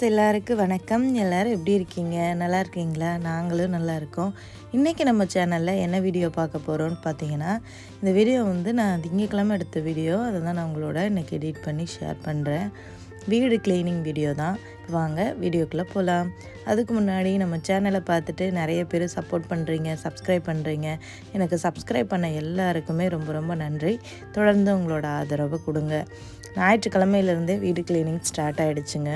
Friends எல்லாருக்கும் வணக்கம். எல்லோரும் எப்படி இருக்கீங்க? நல்லா இருக்கீங்களா? நாங்களும் நல்லா இருக்கோம். இன்றைக்கி நம்ம சேனலில் என்ன வீடியோ பார்க்க போகிறோம்னு பார்த்தீங்கன்னா இந்த வீடியோ வந்து நான் திங்கக்கிழமை எடுத்த வீடியோ. அதை தான் நான் உங்களோட இன்றைக்கி எடிட் பண்ணி ஷேர் பண்ணுறேன் வீடு கிளீனிங் வீடியோ தான். வாங்க வீடியோக்குள்ளே போகலாம் அதுக்கு முன்னாடி நம்ம சேனலை பார்த்துட்டு நிறைய பேர் சப்போர்ட் பண்ணுறீங்க சப்ஸ்கிரைப் பண்ணுறீங்க எனக்கு சப்ஸ்கிரைப் பண்ண எல்லாருக்குமே ரொம்ப ரொம்ப நன்றி. தொடர்ந்து உங்களோட ஆதரவை கொடுங்க. ஞாயிற்றுக்கிழமையிலேருந்தே வீடு கிளீனிங் ஸ்டார்ட் ஆகிடுச்சுங்க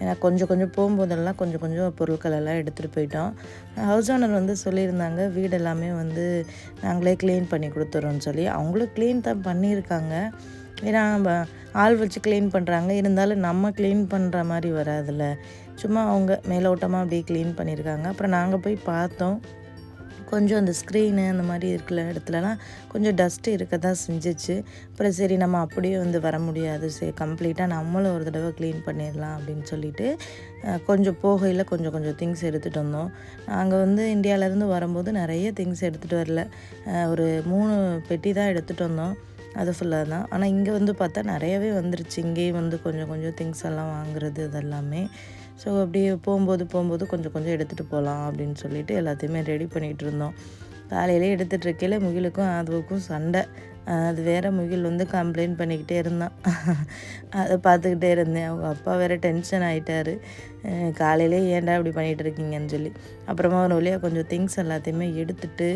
ஏன்னா கொஞ்சம் கொஞ்சம் போகும்போதெல்லாம் கொஞ்சம் கொஞ்சம் பொருட்கள் எல்லாம் எடுத்துகிட்டு போயிட்டோம். ஹவுஸ் ஓனர் வந்து சொல்லியிருந்தாங்க வீடு எல்லாமே வந்து நாங்களே க்ளீன் பண்ணி கொடுத்துறோம்னு சொல்லி. அவங்களும் க்ளீன் தான் பண்ணியிருக்காங்க. ஏன்னா ஆள் வச்சு க்ளீன் பண்ணுறாங்க இருந்தாலும் நம்ம க்ளீன் பண்ணுற மாதிரி வராதுல்ல. சும்மா அவங்க மேலோட்டமாக அப்படியே க்ளீன் பண்ணியிருக்காங்க. அப்புறம் நாங்கள் போய் பார்த்தோம். கொஞ்சம் அந்த ஸ்க்ரீனு அந்த மாதிரி இருக்கிற இடத்துலலாம் கொஞ்சம் டஸ்ட்டு இருக்க தான் செஞ்சிச்சு. அப்புறம் சரி நம்ம அப்படியே வந்து வர முடியாது. சரி கம்ப்ளீட்டாக நம்மளும் ஒரு தடவை க்ளீன் பண்ணிடலாம் அப்படின்னு சொல்லிட்டு கொஞ்சம் போகையில் கொஞ்சம் கொஞ்சம் திங்ஸ் எடுத்துகிட்டு வந்தோம். நாங்கள் வந்து இந்தியாவிலேருந்து வரும்போது நிறைய திங்ஸ் எடுத்துகிட்டு வரல. ஒரு மூணு பெட்டி தான் எடுத்துகிட்டு வந்தோம். அது ஃபுல்லாக தான். ஆனால் இங்கே வந்து பார்த்தா நிறையவே வந்துருச்சு. இங்கேயும் வந்து கொஞ்சம் கொஞ்சம் திங்ஸ் எல்லாம் வாங்குறது இதெல்லாமே. ஸோ அப்படியே போகும்போது போகும்போது கொஞ்சம் கொஞ்சம் எடுத்துகிட்டு போகலாம் அப்படின்னு சொல்லிட்டு எல்லாத்தையுமே ரெடி பண்ணிகிட்டு இருந்தோம். காலையிலே எடுத்துகிட்ருக்கையில் முகிலுக்கும் அதுவுக்கும் சண்டை. அது வேறு முகில் வந்து கம்ப்ளைண்ட் பண்ணிக்கிட்டே இருந்தான். அதை பார்த்துக்கிட்டே இருந்தேன். அவங்க அப்பா வேற டென்ஷன் ஆகிட்டாரு காலையிலே ஏன்டா இப்படி பண்ணிகிட்டு இருக்கீங்கன்னு சொல்லி. அப்புறமா ஒரு வழியாக கொஞ்சம் திங்ஸ் எல்லாத்தையுமே எடுத்துட்டு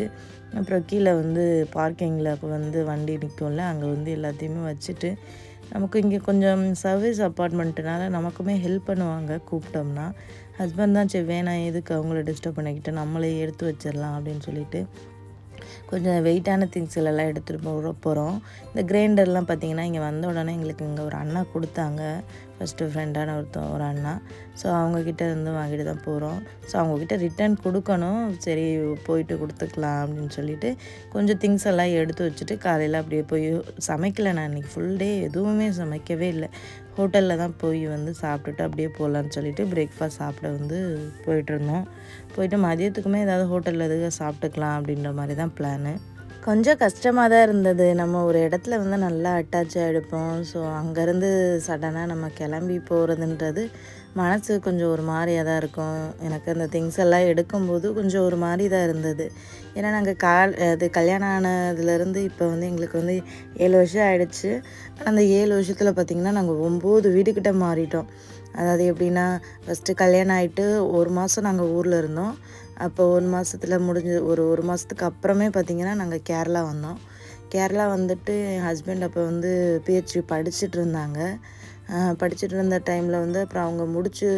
அப்புறம் கீழே வந்து பார்க்கிங்கில் வந்து வண்டி நிற்கும்ல அங்கே வந்து எல்லாத்தையுமே வச்சுட்டு நமக்கு இங்கே கொஞ்சம் சர்வீஸ் அப்பார்ட்மெண்ட்டுனால நமக்குமே ஹெல்ப் பண்ணுவாங்க கூப்பிட்டோம்னா. ஹஸ்பண்ட் தான் சரி வேணாம் எதுக்கு அவங்கள டிஸ்டர்ப் பண்ணிக்கிட்டு நம்மளே எடுத்து வச்சிடலாம் அப்படின்னு சொல்லிட்டு கொஞ்சம் வெயிட்டான திங்ஸ் எல்லாம் எடுத்துகிட்டு போகிற போகிறோம் இந்த கிரைண்டர்லாம் பார்த்தீங்கன்னா இங்கே வந்த உடனே எங்களுக்கு இங்கே ஒரு அண்ணா கொடுத்தாங்க. ஃபஸ்ட்டு ஃப்ரெண்டான ஒருத்தன் ஒரு அண்ணா. ஸோ அவங்கக்கிட்ட இருந்து வாங்கிட்டு தான் போகிறோம் ஸோ அவங்கக்கிட்ட ரிட்டர்ன் கொடுக்கணும். சரி போயிட்டு கொடுத்துக்கலாம் அப்படின்னு சொல்லிட்டு கொஞ்சம் திங்ஸ் எல்லாம் எடுத்து வச்சுட்டு காலையில் அப்படியே போய் சமைக்கலை நான். இன்றைக்கி ஃபுல் டே எதுவுமே சமைக்கவே இல்லை. ஹோட்டலில் தான் போய் வந்து சாப்பிட்டுட்டு அப்படியே போகலான்னு சொல்லிட்டு பிரேக்ஃபாஸ்ட் சாப்பிட வந்து போயிட்டுருந்தோம் போயிட்டு மதியத்துக்குமே ஏதாவது ஹோட்டலில் எதுவும் சாப்பிட்டுக்கலாம் அப்படின்ற மாதிரி தான் பிளானு கொஞ்சம் கஷ்டமாக தான் இருந்தது. நம்ம ஒரு இடத்துல வந்து நல்லா அட்டாச் ஆகிடுப்போம் ஸோ அங்கேருந்து சடனாக நம்ம கிளம்பி போகிறதுன்றது மனசு கொஞ்சம் ஒரு மாதிரியாக தான் இருக்கும். எனக்கு அந்த திங்ஸ் எல்லாம் எடுக்கும்போது கொஞ்சம் ஒரு மாதிரி தான் இருந்தது. ஏன்னா நாங்கள் கால் அது கல்யாணம் ஆனதுலேருந்து இப்போ வந்து எங்களுக்கு வந்து ஏழு வருஷம் ஆயிடுச்சு. அந்த ஏழு வருஷத்தில் பார்த்திங்கன்னா நாங்கள் ஒம்பது வீடுக்கிட்ட மாறிட்டோம். அதாவது எப்படின்னா ஃபஸ்ட்டு கல்யாணம் ஆகிட்டு ஒரு மாதம் நாங்கள் ஊரில் இருந்தோம். அப்போ ஒரு மாதத்தில் முடிஞ்சு ஒரு ஒரு மாதத்துக்கு அப்புறமே பார்த்திங்கன்னா நாங்கள் கேரளா வந்தோம். கேரளா வந்துட்டு என் ஹஸ்பண்ட் அப்போ வந்து பிஹெச்டி படிச்சுட்டு இருந்தாங்க படிச்சுட்டு இருந்த டைமில் வந்து அப்புறம் அவங்க முடிச்சு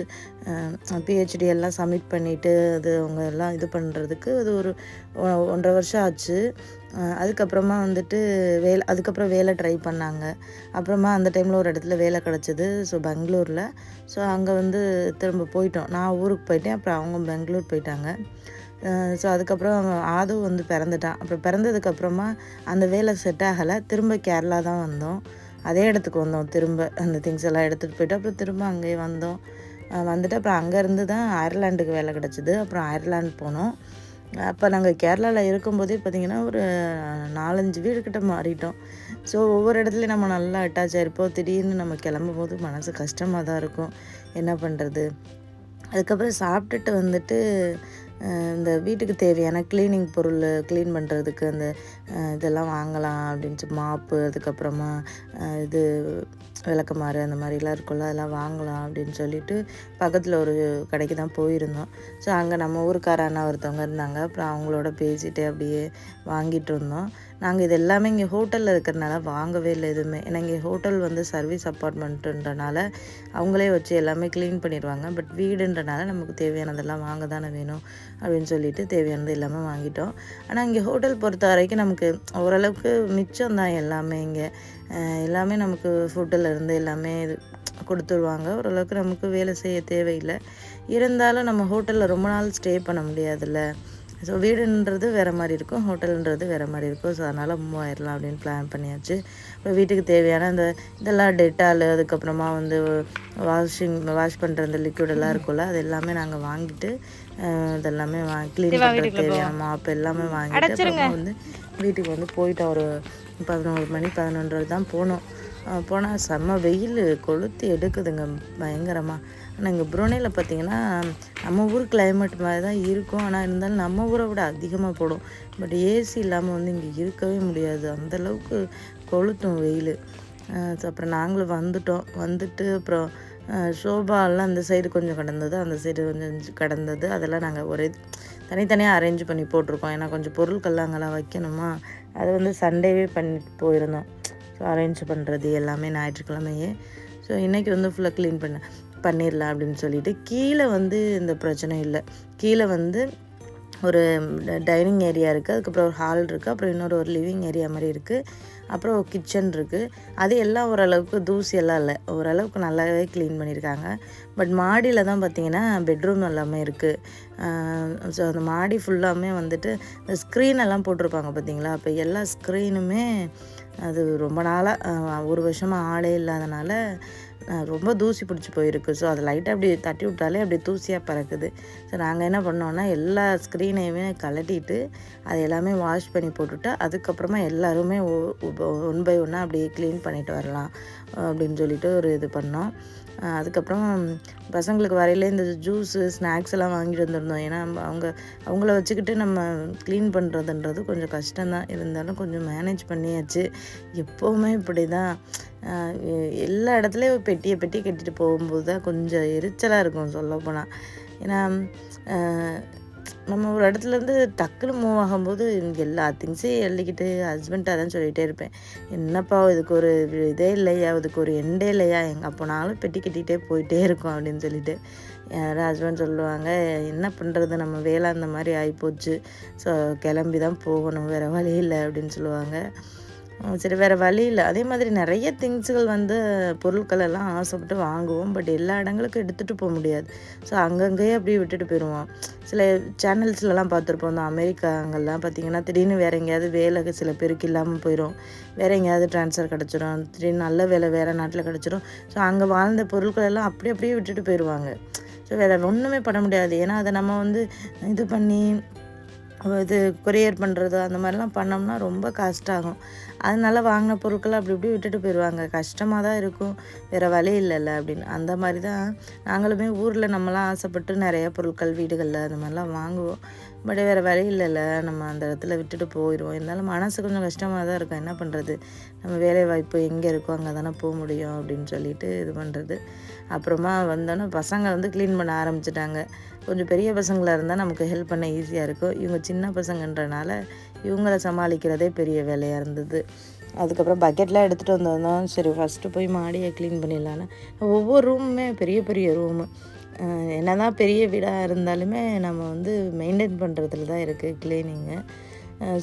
பிஹெச்டி எல்லாம் சப்மிட் பண்ணிவிட்டு அது அவங்க எல்லாம் இது பண்ணுறதுக்கு அது ஒரு ஒ- ஒன்றரை வருஷம் ஆச்சு. அதுக்கப்புறமா வந்துட்டு வேலை அதுக்கப்புறம் வேலை ட்ரை பண்ணாங்க. அப்புறமா அந்த டைமில் ஒரு இடத்துல வேலை கிடச்சிது ஸோ பெங்களூரில். ஸோ அங்கே வந்து திரும்ப போயிட்டோம். நான் ஊருக்கு போயிட்டேன் அப்புறம் அவங்க பெங்களூர் போயிட்டாங்க. ஸோ அதுக்கப்புறம் அவன் ஆது வந்து பிறந்துட்டான். அப்புறம் பிறந்ததுக்கப்புறமா அந்த வேலை செட் ஆகலை. திரும்ப கேரளா தான் வந்தோம். அதே இடத்துக்கு வந்தோம் திரும்ப. அந்த திங்ஸ் எல்லாம் எடுத்துகிட்டு போயிட்டு அப்புறம் திரும்ப அங்கேயே வந்தோம். வந்துட்டு அப்புறம் அங்கேருந்து தான் அயர்லாண்டுக்கு வேலை கிடச்சிது. அப்புறம் அயர்லாண்டு போனோம். அப்போ நாங்கள் கேரளாவில் இருக்கும்போதே பார்த்திங்கன்னா ஒரு நாலஞ்சு வீடு கிட்ட மாறிட்டோம். ஸோ ஒவ்வொரு இடத்துலையும் நம்ம நல்லா அட்டாச் ஆகிருப்போம் திடீர்னு நம்ம கிளம்பும் போது மனசு கஷ்டமாக தான் இருக்கும். என்ன பண்ணுறது அதுக்கப்புறம் சாப்பிட்டுட்டு வந்துட்டு இந்த வீட்டுக்கு தேவையான க்ளீனிங் பொருள் க்ளீன் பண்ணுறதுக்கு அந்த இதெல்லாம் வாங்கலாம் அப்படின்னு மாப்பு அதுக்கப்புறமா இது விளக்கமாறு அந்த மாதிரிலாம் இருக்கும்ல அதெல்லாம் வாங்கலாம் அப்படின்னு சொல்லிட்டு பக்கத்தில் ஒரு கடைக்கு தான் போயிருந்தோம். ஸோ அங்கே நம்ம ஊருக்கார அண்ணா ஒருத்தவங்க இருந்தாங்க. அப்புறம் அவங்களோட பேசிட்டு அப்படியே வாங்கிட்டு இருந்தோம். நாங்கள் இது எல்லாமே இங்கே ஹோட்டலில் இருக்கிறனால வாங்கவே இல்லை எதுவுமே. ஏன்னா இங்கே ஹோட்டல் வந்து சர்வீஸ் அப்பார்ட்மெண்ட்டுன்றனால அவங்களே வச்சு எல்லாமே க்ளீன் பண்ணிடுவாங்க. பட் வீடுன்றனால நமக்கு தேவையானதெல்லாம் வாங்க தானே வேணும் அப்படின்னு சொல்லிட்டு தேவையானது எல்லாமே வாங்கிட்டோம். ஆனால் இங்கே ஹோட்டல் பொறுத்த வரைக்கும் நமக்கு ஓரளவுக்கு மிச்சம் தான் எல்லாமே இங்கே. எல்லாமே நமக்கு ஃபுட்டில் இருந்து எல்லாமே இது கொடுத்துருவாங்க. ஓரளவுக்கு நமக்கு வேலை செய்ய தேவையில்லை. இருந்தாலும் நம்ம ஹோட்டலில் ரொம்ப நாள் ஸ்டே பண்ண முடியாதுல்ல. ஸோ வீடுன்றது வேறு மாதிரி இருக்கும் ஹோட்டல்ன்றது வேறு மாதிரி இருக்கும். ஸோ அதனால் மூவ் ஆயிடலாம் அப்படின்னு பிளான் பண்ணியாச்சு. இப்போ வீட்டுக்கு தேவையான இந்த இதெல்லாம் டெட்டால் அதுக்கப்புறமா வந்து வாஷிங் வாஷ் பண்ணுற இந்த liquid எல்லாம் இருக்கும்ல அது எல்லாமே நாங்கள் வாங்கிட்டு இதெல்லாமே வா க்ளீன் பண்ணுறதுக்கு தேவையான மாப் எல்லாமே வாங்கிட்டு அப்புறமா வந்து வீட்டுக்கு வந்து போயிட்டோம். ஒரு பதினோரு மணி பதினொன்றரை தான் போனோம். போனால் செம்ம வெயில் கொளுத்தி எடுக்குதுங்க பயங்கரமாக ஆனால் இங்கே புரோனேயில் பார்த்தீங்கன்னா நம்ம ஊர் கிளைமேட் மாதிரி தான் இருக்கும். ஆனால் இருந்தாலும் நம்ம ஊரை விட அதிகமாக போடும். பட் ஏசி இல்லாமல் வந்து இங்கே இருக்கவே முடியாது. அந்த அளவுக்கு கொளுத்தும் வெயில். அப்புறம் நாங்களும் வந்துட்டோம். வந்துட்டு அப்புறம் ஷோபாலாம் அந்த சைடு கொஞ்சம் கடந்தது. அந்த சைடு கொஞ்சம் கடந்தது. அதெல்லாம் நாங்கள் ஒரே தனித்தனியாக அரேஞ்ச் பண்ணி போட்டிருக்கோம். ஏன்னா கொஞ்சம் பொருட்கள்லாம் அங்கெல்லாம் வைக்கணுமா? அது வந்து சண்டேவே பண்ணிட்டு போயிருந்தோம். ஸோ அரேஞ்ச் பண்ணுறது எல்லாமே ஞாயிற்றுக்கிழமையே. ஸோ இன்றைக்கி வந்து ஃபுல்லாக க்ளீன் பண்ண பண்ணிடலாம் அப்படின்னு சொல்லிட்டு கீழே வந்து இந்த பிரச்சனை இல்லை. கீழே வந்து ஒரு டைனிங் ஏரியா இருக்குது அதுக்கப்புறம் ஒரு ஹால் இருக்குது அப்புறம் இன்னொரு ஒரு லிவிங் ஏரியா மாதிரி இருக்குது அப்புறம் ஒரு கிச்சன் இருக்குது அது எல்லாம் ஓரளவுக்கு தூசி எல்லாம் இல்லை. ஓரளவுக்கு நல்லாவே க்ளீன் பண்ணியிருக்காங்க பட் மாடியில் தான் பார்த்தீங்கன்னா பெட்ரூம் எல்லாமே இருக்குது ஸோ அந்த மாடி ஃபுல்லாமே வந்துட்டு இந்த ஸ்க்ரீன் எல்லாம் போட்டிருப்பாங்க பார்த்தீங்களா அப்போ எல்லா ஸ்க்ரீனுமே அது ரொம்ப நாளாக ஒரு வருஷமாக ஆளே இல்லாதனால ரொம்ப தூசி பிடிச்சி போயிருக்கு. ஸோ அதை லைட்டாக அப்படி தட்டி விட்டாலே அப்படி தூசியாக பறக்குது. ஸோ நாங்கள் என்ன பண்ணோன்னா எல்லா ஸ்க்ரீனையுமே கலட்டிட்டு அது எல்லாமே வாஷ் பண்ணி போட்டுவிட்டு அதுக்கப்புறமா எல்லாருமே ஒன் பை ஒன்னாக அப்படியே க்ளீன் பண்ணிட்டு வரலாம் அப்படின்னு சொல்லிட்டு ஒரு இது பண்ணோம். அதுக்கப்புறம் பசங்களுக்கு வரையில இந்த ஜூஸு ஸ்நாக்ஸ் எல்லாம் வாங்கிட்டு வந்திருந்தோம் ஏன்னா அவங்க அவங்கள வச்சுக்கிட்டு நம்ம க்ளீன் பண்ணுறதுன்றது கொஞ்சம் கஷ்டம்தான். இருந்தாலும் கொஞ்சம் மேனேஜ் பண்ணியாச்சு. எப்போவுமே இப்படி தான் எல்லா இடத்துலையும் பெட்டியை பெட்டி கட்டிட்டு போகும்போது தான் கொஞ்சம் எரிச்சலாக இருக்கும் சொல்லப்போனால் ஏன்னா நம்ம ஒரு இடத்துலேருந்து டக்குன்னு மூவ் ஆகும்போது எல்லா திங்ஸையும் எழுதிக்கிட்டு ஹஸ்பண்ட்டாக தான் சொல்லிகிட்டே இருப்பேன். என்னப்பா இதுக்கு ஒரு இதே இல்லையா? இதுக்கு ஒரு எண்டே இல்லையா? எங்கே போனாலும் பெட்டி கட்டிகிட்டே போயிட்டே இருக்கும் அப்படின்னு சொல்லிட்டு யாரும் ஹஸ்பண்ட் சொல்லுவாங்க. என்ன பண்ணுறது நம்ம வேலை அந்த மாதிரி ஆகிப்போச்சு ஸோ கிளம்பி தான் போகணும். வேறு வழி இல்லை அப்படின்னு சொல்லுவாங்க. சரி வேறு வழி இல்லை. அதே மாதிரி நிறைய திங்ஸுகள் வந்து பொருட்கள் எல்லாம் ஆசைப்பட்டு வாங்குவோம். பட் எல்லா இடங்களுக்கும் எடுத்துகிட்டு போக முடியாது. ஸோ அங்கங்கேயே அப்படியே விட்டுட்டு போயிடுவோம் சில சேனல்ஸ்லலாம் பார்த்துருப்போம். இந்த அமெரிக்காங்கெல்லாம் பார்த்திங்கன்னா திடீர்னு வேறு எங்கேயாவது வேலை சில பேருக்கு இல்லாமல் போயிடும் வேறு எங்கேயாவது ட்ரான்ஸ்ஃபர் கிடச்சிரும். திடீர்னு நல்ல வேலை வேறு நாட்டில் கிடச்சிரும். ஸோ அங்கே வாழ்ந்த பொருட்கள் எல்லாம் அப்படியே அப்படியே விட்டுட்டு போயிடுவாங்க ஸோ வேறு ஒன்றுமே பண்ண முடியாது. ஏன்னா அதை நம்ம வந்து இது பண்ணி இது கொரியர் பண்ணுறது அந்த மாதிரிலாம் பண்ணோம்னா ரொம்ப காஸ்ட் ஆகும் அதனால வாங்கின பொருட்களை அப்படி இப்படி விட்டுட்டு போயிடுவாங்க. கஷ்டமாக தான் இருக்கும். வேறு வழி இல்லைல்ல அப்படின்னு. அந்த மாதிரி தான் நாங்களுமே ஊரில் நம்மலாம் ஆசைப்பட்டு நிறைய பொருட்கள் வீடுகளில் அந்த மாதிரிலாம் வாங்குவோம். பட் வேறு வழி இல்லைல்ல. நம்ம அந்த இடத்துல விட்டுட்டு போயிடுவோம். இருந்தாலும் மனசு கொஞ்சம் கஷ்டமாக தான் இருக்கும். என்ன பண்ணுறது நம்ம வேலை வாய்ப்பு எங்கே இருக்கோ அங்கே தானே போக முடியும் அப்படின்னு சொல்லிட்டு இது பண்ணுறது அப்புறமா வந்தோன்னே பசங்க வந்து க்ளீன் பண்ண ஆரம்பிச்சிட்டாங்க. கொஞ்சம் பெரிய பசங்களாக இருந்தால் நமக்கு ஹெல்ப் பண்ண ஈஸியாக இருக்கும். இவங்க சின்ன பசங்கன்றனால இவங்கள சமாளிக்கிறதே பெரிய வேலையாக இருந்தது. அதுக்கப்புறம் பக்கெட்லாம் எடுத்துகிட்டு வந்திருந்தோம் சரி ஃபஸ்ட்டு போய் மாடியை க்ளீன் பண்ணிடலான்னு. ஒவ்வொரு ரூமுமே பெரிய பெரிய ரூமு என்ன தான் பெரிய வீடாக இருந்தாலுமே நம்ம வந்து மெயின்டைன் பண்ணுறதுல தான் இருக்குது க்ளீனிங்கு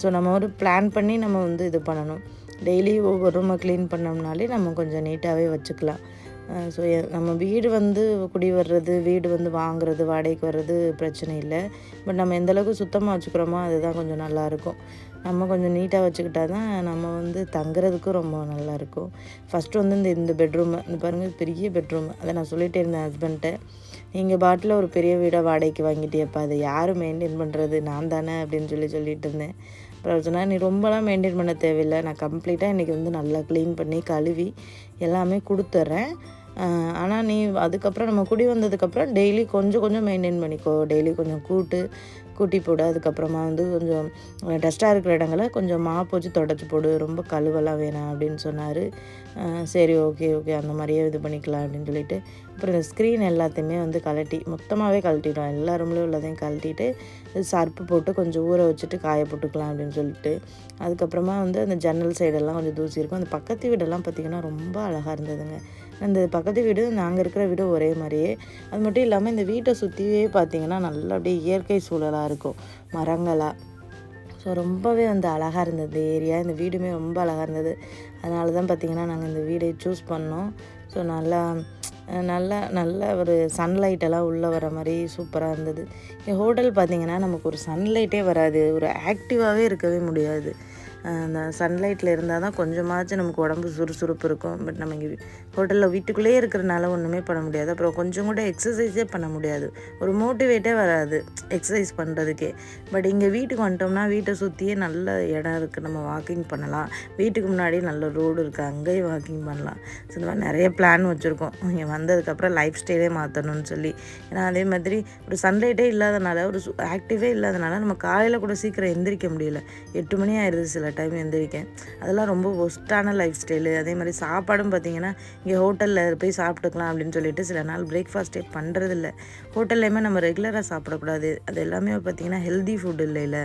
ஸோ நம்ம ஒரு பிளான் பண்ணி நம்ம வந்து இது பண்ணணும். டெய்லி ஒவ்வொரு ரூமை க்ளீன் பண்ணோம்னாலே நம்ம கொஞ்சம் நீட்டாகவே வச்சுக்கலாம். ஸோ நம்ம வீடு வந்து குடி வர்றது வீடு வந்து வாங்குறது வாடகைக்கு வர்றது பிரச்சனை இல்லை. பட் நம்ம எந்தளவுக்கு சுத்தமாக வச்சுக்கிறோமோ அதுதான் கொஞ்சம் நல்லாயிருக்கும் நம்ம கொஞ்சம் நீட்டாக வச்சுக்கிட்டா தான் நம்ம வந்து தங்குறதுக்கும் ரொம்ப நல்லாயிருக்கும் ஃபஸ்ட்டு வந்து இந்த இந்த பெட்ரூமு இந்த பாருங்கள் பெரிய பெட்ரூம் அதை நான் சொல்லிகிட்டே இருந்தேன் ஹஸ்பண்ட்டை நீங்கள் பாட்டில் ஒரு பெரிய வீடாக வாடகைக்கு வாங்கிட்டியப்பா. அதை யார் மெயின்டைன் பண்ணுறது நான் தானே? அப்படின்னு சொல்லி சொல்லிட்டு இருந்தேன். அப்புறம் சொன்னால் நீ ரொம்பலாம் மெயின்டைன் பண்ண தேவையில்லை. நான் கம்ப்ளீட்டாக இன்றைக்கி வந்து நல்லா க்ளீன் பண்ணி கழுவி எல்லாமே கொடுத்துட்றேன் ஆனால் நீ அதுக்கப்புறம் நம்ம குடி வந்ததுக்கப்புறம் டெய்லி கொஞ்சம் கொஞ்சம் மெயின்டைன் பண்ணிக்கோ. டெய்லி கொஞ்சம் கூட்டு கூட்டி போடு அதுக்கப்புறமா வந்து கொஞ்சம் டஸ்ட்டாக இருக்கிற இடங்களை கொஞ்சம் மாப் வச்சு தொடச்சி போடு ரொம்ப கழுவெல்லாம் வேணாம் அப்படின்னு சொன்னார். சரி ஓகே ஓகே அந்த மாதிரியே இது பண்ணிக்கலாம் அப்படின்னு சொல்லிட்டு அப்புறம் இந்த ஸ்க்ரீன் எல்லாத்தையுமே வந்து கழட்டி மொத்தமாகவே கழட்டிடும் எல்லா ரூம்லேயும் உள்ளதையும் கழட்டிட்டு சர்ப்பு போட்டு கொஞ்சம் ஊற வச்சுட்டு காய போட்டுக்கலாம் அப்படின்னு சொல்லிட்டு அதுக்கப்புறமா வந்து அந்த ஜன்னல் சைடெல்லாம் கொஞ்சம் தூசி இருக்கும் அந்த பக்கத்து வீடெல்லாம் பார்த்திங்கன்னா ரொம்ப அழகாக இருந்ததுங்க. அந்த பக்கத்து வீடு நாங்கள் இருக்கிற வீடு ஒரே மாதிரியே. அது மட்டும் இல்லாமல் இந்த வீட்டை சுற்றியே பார்த்தீங்கன்னா நல்லா அப்படியே இயற்கை சூழலாக இருக்கும். மரங்களாக ஸோ ரொம்பவே வந்து அழகாக இருந்தது. ஏரியா இந்த வீடுமே ரொம்ப அழகாக இருந்தது. அதனால தான் பார்த்திங்கன்னா நாங்கள் இந்த வீடை சூஸ் பண்ணோம். ஸோ நல்லா அஹ், நல்லா நல்ல ஒரு சன்லைட்டெல்லாம் உள்ளே வர மாதிரி சூப்பராக இருந்தது. ஹோட்டல் பார்த்திங்கன்னா நமக்கு ஒரு சன்லைட்டே வராது. ஒரு ஆக்டிவாகவே இருக்கவே முடியாது. அந்த சன்லைட்டில் இருந்தால் தான் கொஞ்சமாச்சும் நமக்கு உடம்பு சுறுசுறுப்பு இருக்கும். பட் நம்ம இங்கே ஹோட்டலில் வீட்டுக்குள்ளேயே இருக்கிறனால ஒன்றுமே பண்ண முடியாது. அப்புறம் கொஞ்சம் கூட எக்ஸசைஸே பண்ண முடியாது. ஒரு மோட்டிவேட்டே வராது எக்ஸசைஸ் பண்ணுறதுக்கே பட் இங்கே வீட்டுக்கு வந்துட்டோம்னா வீட்டை சுற்றியே நல்ல இடம் இருக்குது நம்ம வாக்கிங் பண்ணலாம். வீட்டுக்கு முன்னாடி நல்ல ரோடு இருக்குது அங்கேயும் வாக்கிங் பண்ணலாம். ஸோ இந்த மாதிரி நிறைய பிளான் வச்சுருக்கோம். இங்கே வந்ததுக்கப்புறம் லைஃப் ஸ்டைலே மாற்றணும்னு சொல்லி. ஏன்னா அதே மாதிரி ஒரு சன்லைட்டே இல்லாதனால ஒரு ஆக்டிவே இல்லாதனால நம்ம காலையில் கூட சீக்கிரம் எந்திரிக்க முடியல. எட்டு மணி ஆயிடுது சில டைம் எழுந்திரிக்கேன் அதெல்லாம் ரொம்ப ஒஸ்ட்டான லைஃப் ஸ்டைலு அதே மாதிரி சாப்பாடும் பார்த்தீங்கன்னா இங்கே ஹோட்டலில் போய் சாப்பிட்டுக்கலாம் அப்படின்னு சொல்லிட்டு சில நாள் பிரேக்ஃபாஸ்ட்டே பண்ணுறதில்ல ஹோட்டல்லையுமே நம்ம ரெகுலராக சாப்பிடக்கூடாது. அது எல்லாமே பார்த்திங்கன்னா ஹெல்தி ஃபுட் இல்லைல்ல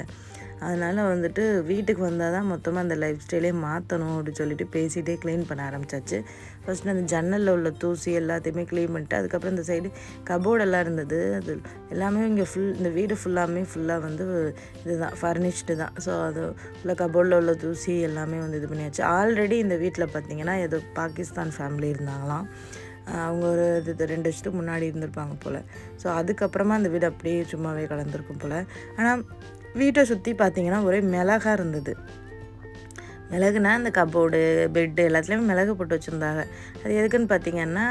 அதனால் வந்துட்டு வீட்டுக்கு வந்தால் தான் மொத்தமாக அந்த லைஃப் ஸ்டைலே மாற்றணும் அப்படின்னு சொல்லிட்டு பேசிகிட்டே க்ளீன் பண்ண ஆரம்பிச்சாச்சு. ஃபஸ்ட்டு அந்த ஜன்னலில் உள்ள தூசி எல்லாத்தையுமே க்ளீன் பண்ணிட்டு அதுக்கப்புறம் இந்த சைடு கபோர்டெல்லாம் இருந்தது. அது எல்லாமே இங்கே ஃபுல் இந்த வீடு ஃபுல்லாமே ஃபுல்லாக வந்து இதுதான் ஃபர்னிஷ்டு தான். ஸோ அது உள்ள கபோர்டில் உள்ள தூசி எல்லாமே வந்து இது பண்ணியாச்சு. ஆல்ரெடி இந்த வீட்டில் பார்த்தீங்கன்னா ஏதோ பாகிஸ்தான் ஃபேமிலி இருந்தாங்களாம். அவங்க ஒரு இது ரெண்டு வருஷத்துக்கு முன்னாடி இருந்திருப்பாங்க போல். ஸோ அதுக்கப்புறமா அந்த வீடு அப்படியே சும்மாவே கலந்துருக்கும் போல். ஆனால் வீட்டை சுற்றி பார்த்தீங்கன்னா ஒரே மிளகா இருந்தது. மிளகுனா அந்த கபோர்டு பெட்டு எல்லாத்துலேயுமே மிளகு போட்டு வச்சுருந்தாங்க. அது எதுக்குன்னு பார்த்தீங்கன்னா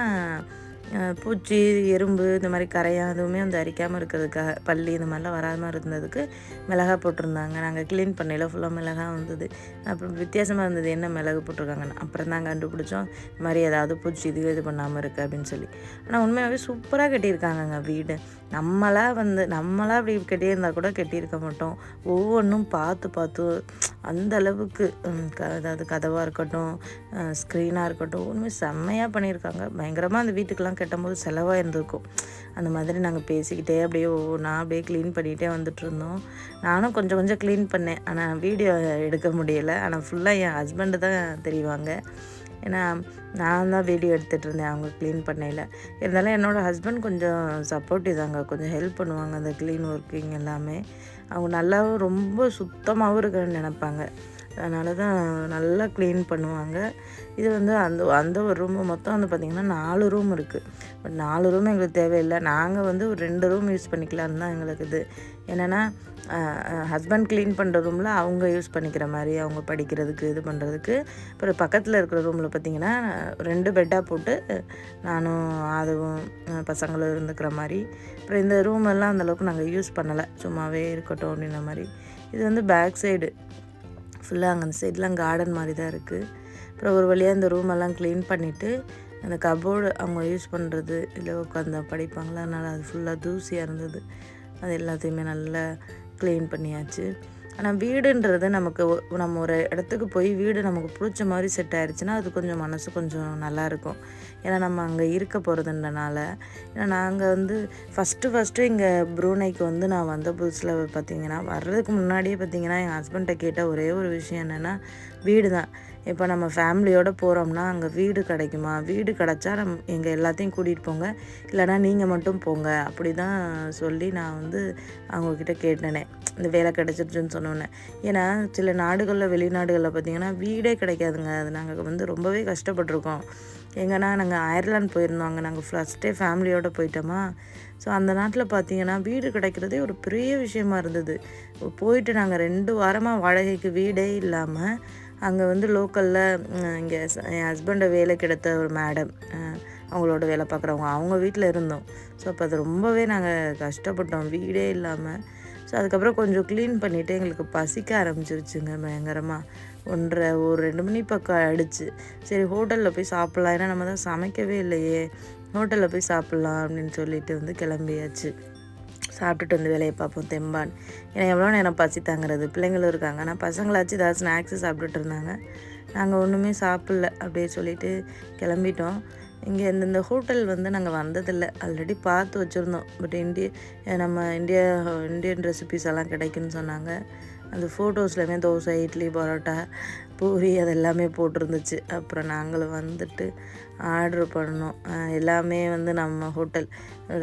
பூச்சி எறும்பு இந்த மாதிரி கரையான் எதுவுமே வந்து அரிக்காமல் இருக்கிறதுக்காக பள்ளி இந்த மாதிரிலாம் வராமல் இருந்ததுக்கு மிளகா போட்டிருந்தாங்க. நாங்கள் க்ளீன் பண்ணையில் ஃபுல்லாக மிளகா வந்தது. அப்புறம் வித்தியாசமாக இருந்தது என்ன மிளகு போட்டிருக்காங்கன்னு. அப்புறம் தான் கண்டுபிடிச்சோம் இந்த மாதிரி ஏதாவது பூச்சி இது இது பண்ணாமல் இருக்குது அப்படின்னு சொல்லி. ஆனால் உண்மையாகவே சூப்பராக கட்டியிருக்காங்கங்க வீடு. நம்மளா வந்து நம்மளா அப்படி கட்டியிருந்தால் கூட கட்டியிருக்க மாட்டோம். ஒவ்வொன்றும் பார்த்து பார்த்து அந்த அளவுக்கு க- அதாவது கதவாக இருக்கட்டும் ஸ்க்ரீனாக இருக்கட்டும் ஒன்றுமே செம்மையாக பண்ணியிருக்காங்க. பயங்கரமாக அந்த வீட்டுக்கெல்லாம் கட்டும்போது செலவாக இருந்திருக்கும். அந்த மாதிரி நாங்கள் பேசிக்கிட்டே அப்படியே ஒவ்வொன்றா அப்படியே க்ளீன் பண்ணிகிட்டே வந்துட்டு இருந்தோம். நானும் கொஞ்சம் கொஞ்சம் க்ளீன் பண்ணேன். ஆனால் வீடியோ எடுக்க முடியலை. ஆனால் ஃபுல்லாக என் ஹஸ்பண்டு தான் தெரிவாங்க. ஏன்னா நான் தான் வீடியோ எடுத்துகிட்டு இருந்தேன் அவங்க க்ளீன் பண்ணையில். இருந்தாலும் என்னோடய ஹஸ்பண்ட் கொஞ்சம் சப்போர்ட்டிவ் தாங்க. கொஞ்சம் ஹெல்ப் பண்ணுவாங்க. அந்த க்ளீன் ஒர்க்கிங் எல்லாமே. அவங்க நல்லாவும் ரொம்ப சுத்தமாகவும் இருக்கணும்னு நினைப்பாங்க. அதனால தான் நல்லா க்ளீன் பண்ணுவாங்க. இது வந்து அந்த அந்த ஒரு ரூம் மொத்தம் வந்து பார்த்திங்கன்னா நாலு ரூம் இருக்குது பட் நாலு ரூம் எங்களுக்கு தேவையில்லை. நாங்கள் வந்து ஒரு ரெண்டு ரூம் யூஸ் பண்ணிக்கலான்னு தான் எங்களுக்கு இது. என்னென்னா ஹஸ்பண்ட் க்ளீன் பண்ணுற ரூமில் அவங்க யூஸ் பண்ணிக்கிற மாதிரி அவங்க படிக்கிறதுக்கு இது பண்ணுறதுக்கு அப்புறம் பக்கத்தில் இருக்கிற ரூமில் பார்த்திங்கன்னா ரெண்டு பெட்டாக போட்டு நானும் அதுவும் பசங்களும் இருந்துக்கிற மாதிரி. அப்புறம் இந்த ரூம் எல்லாம் அந்தளவுக்கு நாங்கள் யூஸ் பண்ணலை. சும்மாவே இருக்கட்டும் அப்படின்ற மாதிரி. இது வந்து பேக் சைடு ஃபுல்லாக அங்கே அந்த சைட்லாம் கார்டன் மாதிரி தான் இருக்குது அப்புறம் ஒரு வழியாக இந்த ரூம் எல்லாம் க்ளீன் பண்ணிவிட்டு அந்த கபோர்டு அவங்க யூஸ் பண்ணுறது இல்லை உட்காந்து படிப்பாங்களா? அதனால் அது ஃபுல்லாக தூசியாக இருந்தது. அது எல்லாத்தையுமே நல்லா க்ளீன் பண்ணியாச்சு. ஆனால் வீடுன்றது நமக்கு ஒ- நம்ம ஒரு இடத்துக்கு போய் வீடு நமக்கு பிடிச்ச மாதிரி செட் ஆயிடுச்சுன்னா அது கொஞ்சம் மனசு கொஞ்சம் நல்லா இருக்கும். ஏன்னா நம்ம அங்கே இருக்க போகிறதுன்றனால ஏன்னா நாங்கள் வந்து ஃபஸ்ட்டு ஃபஸ்ட்டு இங்கே ப்ரூனைக்கு வந்து நான் வந்த புதுசில் பார்த்தீங்கன்னா வர்றதுக்கு முன்னாடியே பார்த்தீங்கன்னா என் ஹஸ்பண்ட்டை கேட்ட ஒரே ஒரு விஷயம் என்னென்னா வீடு தான் இப்போ நம்ம ஃபேமிலியோடு போகிறோம்னா அங்கே வீடு கிடைக்குமா? வீடு கிடச்சா நம் எங்கள் எல்லாத்தையும் கூட்டிகிட்டு போங்க. இல்லைனா நீங்கள் மட்டும் போங்க. அப்படி தான் சொல்லி நான் வந்து அவங்கக்கிட்ட கேட்டேனே. இந்த வேலை கிடச்சிருச்சுன்னு சொன்னோன்னே. ஏன்னா சில நாடுகளில் வெளிநாடுகளில் பார்த்திங்கன்னா வீடே கிடைக்காதுங்க. அது நாங்கள் வந்து ரொம்பவே கஷ்டப்பட்டிருக்கோம். எங்கன்னா நாங்கள் அயர்லாந்து போயிருந்தோம். அங்கே நாங்கள் ஃபஸ்ட்டே ஃபேமிலியோடு போயிட்டோமா. ஸோ அந்த நாட்டில் பார்த்தீங்கன்னா வீடு கிடைக்கிறதே ஒரு பெரிய விஷயமா இருந்தது. போயிட்டு நாங்கள் ரெண்டு வாரமாக வாடகைக்கு வீடே இல்லாமல் அங்கே வந்து லோக்கலில் இங்கே என் ஹஸ்பண்டை வேலைக்கு எடுத்த ஒரு மேடம் அவங்களோட வேலை பார்க்குறவங்க அவங்க வீட்டில் இருந்தோம். ஸோ அப்போ அது ரொம்பவே நாங்கள் கஷ்டப்பட்டோம். வீடே இல்லாமல் ஸோ அதுக்கப்புறம் கொஞ்சம் க்ளீன் பண்ணிவிட்டு எங்களுக்கு பசிக்க ஆரம்பிச்சிருச்சுங்க பயங்கரமாக ஒன்றரை ஒரு ரெண்டு மணி பக்கம் ஆயிடுச்சு. சரி ஹோட்டலில் போய் சாப்பிட்லாம். ஏன்னா நம்ம தான் சமைக்கவே இல்லையே. ஹோட்டலில் போய் சாப்பிட்லாம் அப்படின்னு சொல்லிட்டு வந்து கிளம்பியாச்சு. சாப்பிட்டுட்டு வந்து வேலையை பார்ப்போம் தெம்பான். ஏன்னா எவ்வளோ நேரம் பசி தாங்கிறது? பிள்ளைங்களும் இருக்காங்க. ஆனால் பசங்களாச்சும் ஏதாவது ஸ்நாக்ஸு சாப்பிட்டுட்டு இருந்தாங்க. நாங்கள் ஒன்றுமே சாப்பிடல அப்படியே சொல்லிட்டு கிளம்பிட்டோம். இங்கே இந்த இந்த ஹோட்டல் வந்து நாங்கள் வந்ததில்லை. ஆல்ரெடி பார்த்து வச்சுருந்தோம். பட் இந்திய நம்ம இந்தியா இந்தியன் ரெசிபிஸ் எல்லாம் கிடைக்குன்னு சொன்னாங்க. அந்த ஃபோட்டோஸ்லையுமே தோசை இட்லி பரோட்டா பூரி அது எல்லாமே போட்டிருந்துச்சு. அப்புறம் நாங்களும் வந்துட்டு ஆர்டர் பண்ணோம். எல்லாமே வந்து நம்ம ஹோட்டல்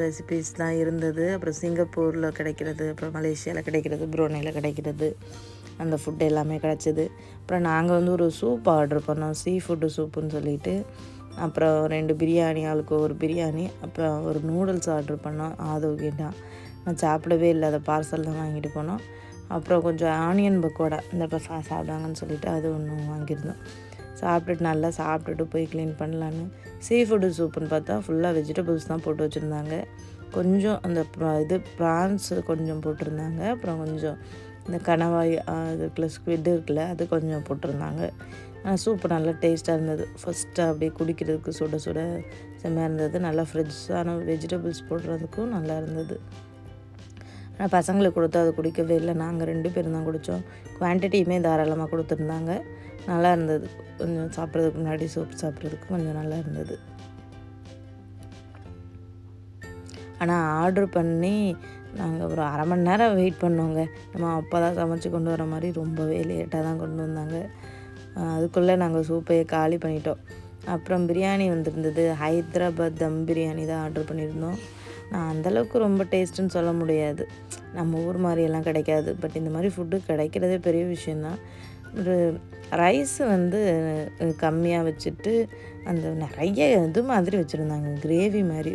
ரெசிபிஸ் தான் இருந்தது. அப்புறம் சிங்கப்பூரில் கிடைக்கிறது அப்புறம் மலேசியாவில் கிடைக்கிறது புரோனியில் கிடைக்கிறது அந்த ஃபுட் எல்லாமே கிடச்சிது. அப்புறம் நாங்கள் வந்து ஒரு சூப் ஆர்டர் பண்ணோம். சீ ஃபுட்டு சூப்புன்னு சொல்லிட்டு. அப்புறம் ரெண்டு பிரியாணி ஆளுக்கு ஒரு பிரியாணி அப்புறம் ஒரு நூடுல்ஸ் ஆர்டர் பண்ணோம். ஆதவ் கேட்டான் நான் சாப்பிடவே இல்லை. அதை பார்சல் தான் வாங்கிட்டு போனோம். அப்புறம் கொஞ்சம் ஆனியன் பக்கோடா இந்த பசங்க சாப்பிடுவாங்கன்னு சொல்லிட்டு அது ஒன்று வாங்கியிருந்தோம். சாப்பிட்டுட்டு நல்லா சாப்பிட்டுட்டு போய் க்ளீன் பண்ணலான்னு. சீ ஃபுட்டு சூப்புன்னு பார்த்தா ஃபுல்லாக வெஜிடபிள்ஸ் தான் போட்டு வச்சுருந்தாங்க. கொஞ்சம் அந்த இது ப்ரான்ஸ் கொஞ்சம் போட்டிருந்தாங்க. அப்புறம் கொஞ்சம் இந்த கணவாய் இதுக்குள்ள ஸ்குவிட் இருக்குல்ல அது கொஞ்சம் போட்டிருந்தாங்க. சூப்பு நல்லா டேஸ்ட்டாக இருந்தது. ஃபஸ்ட்டு அப்படியே குடிக்கிறதுக்கு சுட சுட செம்மையாக இருந்தது. நல்லா ஃப்ரெஷ்ஷான வெஜிடபிள்ஸ் போடுறதுக்கும் நல்லா இருந்தது. ஆனால் பசங்களுக்கு கொடுத்தா அது குடிக்கவே இல்லை. நாங்கள் ரெண்டு பேரும் தான் குடித்தோம். குவான்டிட்டியுமே தாராளமாக கொடுத்துருந்தாங்க. நல்லா இருந்தது. கொஞ்சம் சாப்பிட்றதுக்கு முன்னாடி சூப் சாப்பிட்றதுக்கு கொஞ்சம் நல்லா இருந்தது. ஆனால் ஆர்டர் பண்ணி நாங்கள் ஒரு அரை மணி நேரம் வெயிட் பண்ணோங்க. நம்ம அப்போ தான் சமைச்சு கொண்டு வர மாதிரி ரொம்பவே லேட்டாக தான் கொண்டு வந்தாங்க. அதுக்குள்ளே நாங்கள் சூப்பையே காலி பண்ணிட்டோம். அப்புறம் பிரியாணி வந்திருந்தது. ஹைதராபாத் தம் பிரியாணி தான் ஆர்டர் பண்ணியிருந்தோம். நான் அந்தளவுக்கு ரொம்ப டேஸ்ட்டுன்னு சொல்ல முடியாது. நம்ம ஊர் மாதிரியெல்லாம் கிடைக்காது. பட் இந்த மாதிரி ஃபுட்டு கிடைக்கிறதே பெரிய விஷயந்தான் ஒரு ரைஸ் வந்து கம்மியாக வச்சுட்டு அந்த நிறைய இது மாதிரி வச்சுருந்தாங்க. கிரேவி மாதிரி.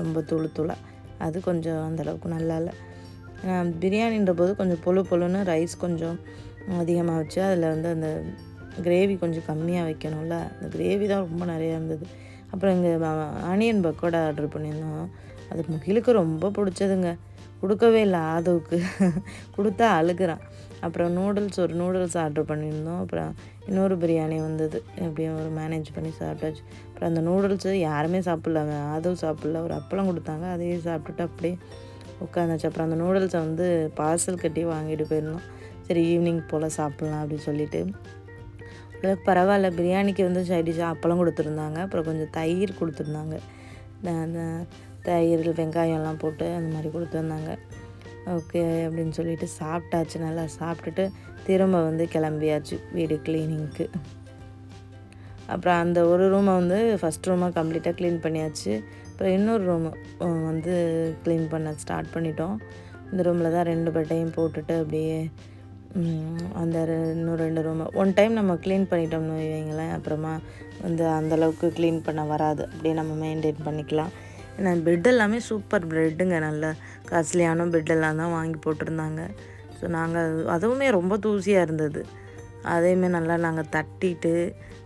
ரொம்ப தூள் தூளாக அது கொஞ்சம் அந்தளவுக்கு நல்லா இல்லை பிரியாணின்ற போது கொஞ்சம் பொழு பொழுன்னு ரைஸ் கொஞ்சம் அதிகமாக வச்சு அதில் வந்து அந்த கிரேவி கொஞ்சம் கம்மியாக வைக்கணும்ல. அந்த கிரேவி தான் ரொம்ப நிறையா இருந்தது. அப்புறம் இங்கே ஆனியன் பக்கோடா ஆர்டர் பண்ணியிருந்தோம். அது முகிலுக்கு ரொம்ப பிடிச்சதுங்க. கொடுக்கவே இல்லை ஆதவுக்கு. கொடுத்தா அழுகிறான். அப்புறம் நூடுல்ஸ் ஒரு நூடுல்ஸ் ஆர்டர் பண்ணியிருந்தோம். அப்புறம் இன்னொரு பிரியாணி வந்தது. எப்படியும் ஒரு மேனேஜ் பண்ணி சாப்பிட்டாச்சு. அப்புறம் அந்த நூடுல்ஸு யாருமே சாப்பிட்லாங்க ஆதவ் சாப்பிட்ல. ஒரு அப்பளம் கொடுத்தாங்க. அதையே சாப்பிட்டுட்டு அப்படியே உட்காந்துச்சு. அப்புறம் அந்த நூடுல்ஸை வந்து பார்சல் கட்டி வாங்கிட்டு போயிருந்தோம். சரி ஈவினிங் போல் சாப்பிட்லாம் அப்படின்னு சொல்லிட்டு. பரவாயில்ல. பிரியாணிக்கு வந்து சைடிஷ் அப்பளம் கொடுத்துருந்தாங்க. அப்புறம் கொஞ்சம் தயிர் கொடுத்துருந்தாங்க. தயிர் வெங்காயம்லாம் போட்டு அந்த மாதிரி கொடுத்துருந்தாங்க ஓகே அப்படின்னு சொல்லிட்டு சாப்பிட்டாச்சு. நல்லா சாப்பிட்டுட்டு திரும்ப வந்து கிளம்பியாச்சு வீடு க்ளீனிங்க்கு அப்புறம் அந்த ஒரு ரூமை வந்து ஃபஸ்ட் ரூமாக கம்ப்ளீட்டாக க்ளீன் பண்ணியாச்சு. அப்புறம் இன்னொரு ரூமு வந்து க்ளீன் பண்ண ஸ்டார்ட் பண்ணிட்டோம். இந்த ரூமில் தான் ரெண்டு பெட்டையும் போட்டுட்டு அப்படியே அந்த இன்னும் ரெண்டு ரூமை ஒன் டைம் நம்ம க்ளீன் பண்ணிட்டோம்னு வைங்களேன் அப்புறமா வந்து அந்தளவுக்கு க்ளீன் பண்ண வராது. அப்படியே நம்ம மெயின்டைன் பண்ணிக்கலாம். ஏன்னா பெட் எல்லாமே சூப்பர் பெட்டுங்க நல்ல காஸ்ட்லியான பெட்டெல்லாம் தான் வாங்கி போட்டிருந்தாங்க. ஸோ நாங்கள் அதுவுமே ரொம்ப தூசியாக இருந்தது. அதையுமே நல்லா நாங்கள் தட்டிட்டு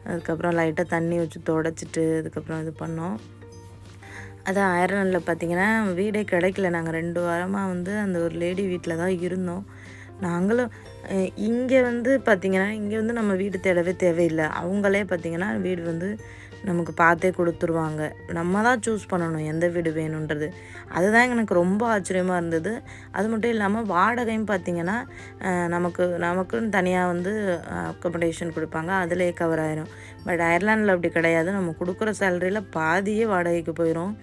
அதுக்கப்புறம் லைட்டாக தண்ணி வச்சு தொடச்சிட்டு அதுக்கப்புறம் இது பண்ணோம். அது அயர்லாண்டில் பார்த்தீங்கன்னா வீடே கிடைக்கல. நாங்கள் ரெண்டு வாரமாக வந்து அந்த ஒரு லேடி வீட்டில் தான் இருந்தோம். நாங்களும் இங்கே வந்து பார்த்திங்கன்னா இங்கே வந்து நம்ம வீடு தேடவே தேவையில்லை. அவங்களே பார்த்திங்கன்னா வீடு வந்து நமக்கு பார்த்தே கொடுத்துருவாங்க. நம்ம தான் சூஸ் பண்ணணும் எந்த வீடு வேணுன்றது. அதுதான் எனக்கு ரொம்ப ஆச்சரியமாக இருந்தது. அது மட்டும் இல்லாமல் வாடகையும் பார்த்திங்கன்னா நமக்கு நமக்குன்னு தனியாக வந்து அக்கமடேஷன் கொடுப்பாங்க. அதிலே கவர் ஆயிரும். பட் அயர்லாண்டில் அப்படி கிடையாது. நம்ம கொடுக்குற சேலரியில் பாதியே வாடகைக்கு போயிடும்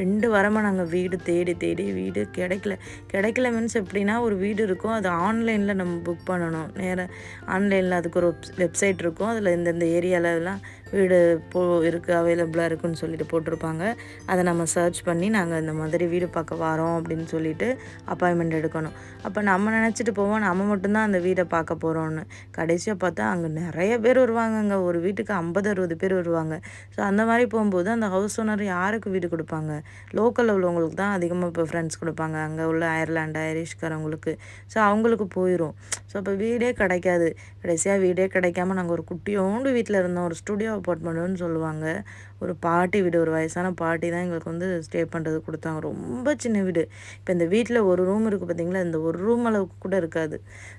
ரெண்டு வாரமாக நாங்கள் வீடு தேடி தேடி வீடு கிடைக்கல. கிடைக்கல மீன்ஸ் எப்படின்னா ஒரு வீடு இருக்கும். அது ஆன்லைனில் நம்ம புக் பண்ணணும். நேராக ஆன்லைனில் அதுக்கு ஒரு வெப்சைட் இருக்கும். அதில் இந்தந்த ஏரியாவிலலாம் வீடு போ இருக்குது அவைலபிளாக இருக்குன்னு சொல்லிட்டு போட்டிருப்பாங்க. அதை நம்ம சர்ச் பண்ணி நாங்கள் இந்த மாதிரி வீடு பார்க்க வரோம் அப்படின்னு சொல்லிட்டு அப்பாயின்மெண்ட் எடுக்கணும். அப்போ நம்ம நினச்சிட்டு போவோம் நம்ம மட்டும்தான் அந்த வீடை பார்க்க போகிறோன்னு கடைசியாக பார்த்தா அங்கே நிறைய பேர் வருவாங்கங்க. ஒரு வீட்டுக்கு ஐம்பது அறுபது பேர் வருவாங்க. ஸோ அந்த மாதிரி போகும்போது அந்த ஹவுஸ் ஓனர் யாருக்கு வீடு கொடுப்பாங்க? லோக்கலில் உள்ளவங்களுக்கு தான் அதிகமாக இப்போ ஃப்ரெண்ட்ஸ் கொடுப்பாங்க. அங்கே உள்ள அயர்லாண்டு ஐரிஷ்காரவங்களுக்கு ஸோ அவங்களுக்கு போயிடும் ஸோ அப்போ வீடே கிடைக்காது. கடைசியாக வீடே கிடைக்காம நாங்கள் ஒரு குட்டியோண்டு வீட்டில் இருந்தோம். ஒரு ஸ்டுடியோ அப்பார்ட்மெண்ட்டுன்னு சொல்லுவாங்க. ஒரு பாட்டி வீடு ஒரு வயசான பாட்டி தான் எங்களுக்கு வந்து ஸ்டே பண்ணுறது கொடுத்தாங்க. ரொம்ப சின்ன வீடு. இப்போ இந்த வீட்டில் ஒரு ரூம் இருக்குது பார்த்தீங்களா இந்த ஒரு ரூம் அளவுக்கு கூட இருக்காது.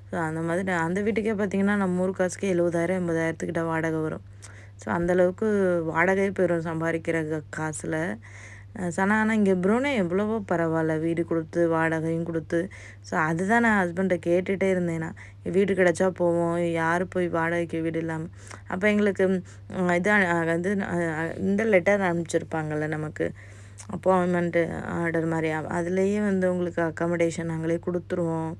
ஸோ அந்த மாதிரி அந்த வீட்டுக்கே பார்த்தீங்கன்னா நம்ம ஊர் காசுக்கே எழுபதாயிரம் எண்பதாயிரத்துக்கிட்ட வாடகை வரும். ஸோ அந்தளவுக்கு வாடகையே போயிடும் சம்பாதிக்கிற காசில். ஆனால் ஆனால் இங்கே ப்ரூனே எவ்வளவோ பரவாயில்ல. வீடு கொடுத்து வாடகையும் கொடுத்து. ஸோ அதுதான் நான் ஹஸ்பண்டை கேட்டுகிட்டே இருந்தேன். நான் வீடு கிடச்சா போவோம். யார் போய் வாடகைக்கு வீடு இல்லாமல் அப்போ எங்களுக்கு இதான் வந்து இந்த லெட்டர் அனுப்பிச்சிருப்பாங்கள்ல நமக்கு. அப்பாயின்மெண்ட்டு ஆர்டர் மாதிரி. அதுலேயே வந்து உங்களுக்கு அக்காமடேஷன் நாங்களே கொடுத்துருவோம்.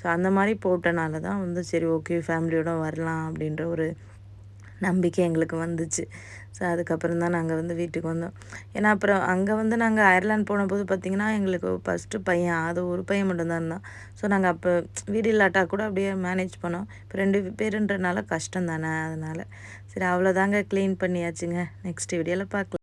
ஸோ அந்த மாதிரி போட்டனால தான் வந்து சரி ஓகே ஃபேமிலியோட வரலாம் அப்படின்ற ஒரு நம்பிக்கை எங்களுக்கு வந்துச்சு. ஸோ அதுக்கப்புறம் தான் நாங்கள் வந்து வீட்டுக்கு வந்தோம். ஏன்னா அப்புறம் அங்கே வந்து நாங்கள் அயர்லாந்து போனபோது பார்த்திங்கன்னா எங்களுக்கு ஃபஸ்ட்டு பையன் அது ஒரு பையன் மட்டும்தான் இருந்தான். ஸோ நாங்கள் அப்போ வீடு இல்லாட்டா கூட அப்படியே மேனேஜ் பண்ணோம். இப்போ ரெண்டு பேருன்றனால கஷ்டம் தானே அதனால். சரி அவ்வளோதாங்க க்ளீன் பண்ணியாச்சுங்க. நெக்ஸ்ட் வீடியோவில் பார்க்கலாம்